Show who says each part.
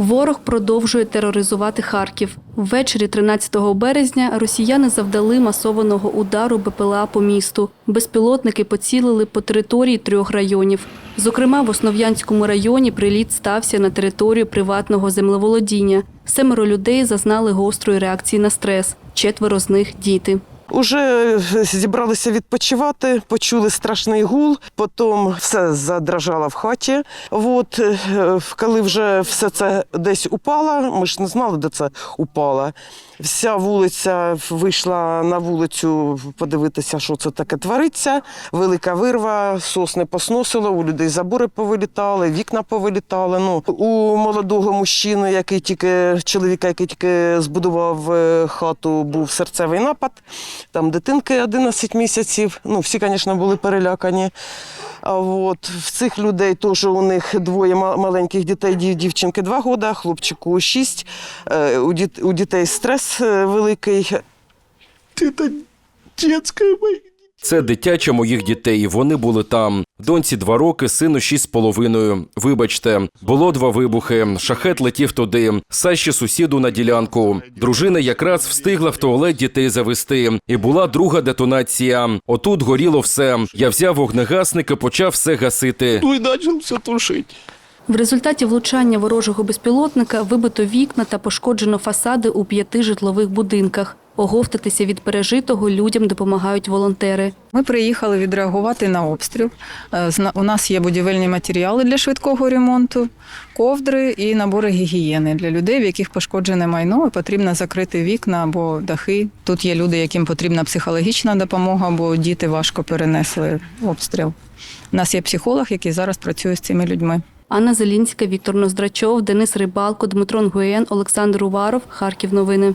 Speaker 1: Ворог продовжує тероризувати Харків. Ввечері 13 березня росіяни завдали масованого удару БПЛА по місту. Безпілотники поцілили по території трьох районів. Зокрема, в Основ'янському районі приліт стався на територію приватного землеволодіння. Семеро людей зазнали гострої реакції на стрес. Четверо з них діти.
Speaker 2: Уже зібралися відпочивати, почули страшний гул, потім все задрожало в хаті. От, е, коли вже все це десь упало, ми ж не знали, де це упало. Вся вулиця вийшла на вулицю подивитися, що це таке твориться. Велика вирва, сосни посносило, у людей забори повилітали, вікна повилітали. Ну, у молодого мужчини, який тільки чоловіка, який тільки збудував е, хату, був серцевий напад. Там дитинки 11 місяців. Ну, всі, звісно, були перелякані. А от в цих людей теж у них двоє маленьких дітей, дів- дівчинки 2 роки, хлопчику 6. Е, У, діт, у дітей стрес великий. великий. та дітська моя.
Speaker 3: Це дитяча моїх дітей. Вони були там. Доньці два роки, сину шість з половиною. Вибачте, було два вибухи. Шахет летів туди. Саші сусіду на ділянку. Дружина якраз встигла в туалет дітей завести. І була друга детонація. Отут горіло все. Я взяв вогнегасник і почав все гасити.
Speaker 4: Ну и начал все тушить.
Speaker 1: В результаті влучання ворожого безпілотника вибито вікна та пошкоджено фасади у п'яти житлових будинках. Оговтатися від пережитого людям допомагають волонтери.
Speaker 5: Ми приїхали відреагувати на обстріл. Е, У нас є будівельні матеріали для швидкого ремонту, ковдри і набори гігієни для людей, в яких пошкоджене майно, потрібно закрити вікна або дахи. Тут є люди, яким потрібна психологічна допомога, бо діти важко перенесли обстріл. У нас є психолог, який зараз працює з цими людьми.
Speaker 1: Анна Зелінська, Віктор Ноздрачов, Денис Рибалко, Дмитро Нгуєн, Олександр Уваров. Харків новини.